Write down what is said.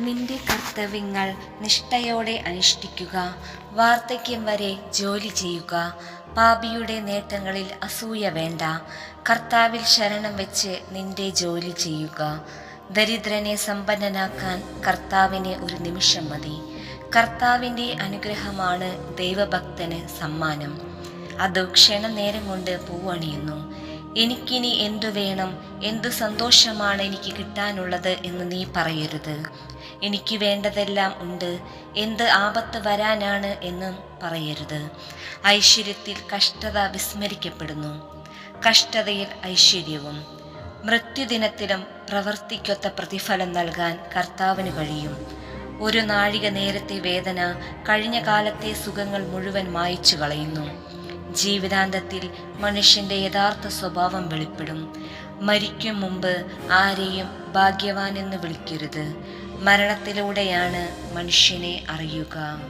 നിന്റെ കർത്തവ്യങ്ങൾ നിഷ്ഠയോടെ അനുഷ്ഠിക്കുക. വാർദ്ധക്യം വരെ ജോലി ചെയ്യുക. പാപിയുടെ നേട്ടങ്ങളിൽ അസൂയ വേണ്ട. കർത്താവിൽ ശരണം വെച്ച് നിന്റെ ജോലി ചെയ്യുക. ദരിദ്രനെ സമ്പന്നനാക്കാൻ കർത്താവിന് ഒരു നിമിഷം മതി. കർത്താവിന്റെ അനുഗ്രഹമാണ് ദൈവഭക്തന് സമ്മാനം. അത് ക്ഷണനേരം കൊണ്ട് പൂവണിയുന്നു. എനിക്കിനി എന്തു വേണം? എന്തു സന്തോഷമാണ് എനിക്ക് കിട്ടാനുള്ളത് എന്ന് നീ പറയരുത്. എനിക്ക് വേണ്ടതെല്ലാം ഉണ്ട്. എന്ത് ആപത്ത് വരാനാണ് എന്ന് പറയരുത്. ഐശ്വര്യത്തിൽ കഷ്ടത വിസ്മരിക്കപ്പെടുന്നു. കഷ്ടതയിൽ ഐശ്വര്യവും. മൃത്യുദിനത്തിലും പ്രവർത്തിക്കൊത്ത പ്രതിഫലം നൽകാൻ കർത്താവിന് കഴിയും. ഒരു നാഴിക നേരത്തെ വേദന കഴിഞ്ഞ കാലത്തെ സുഖങ്ങൾ മുഴുവൻ മായച്ചു കളയുന്നു. ജീവിതാന്തത്തിൽ മനുഷ്യന്റെ യഥാർത്ഥ സ്വഭാവം വെളിപ്പെടും. മരിക്കും മുമ്പ് ആരെയും ഭാഗ്യവാൻ എന്ന് വിളിക്കരുത്. മരണത്തിലൂടെയാണ് മനുഷ്യനെ അറിയുക.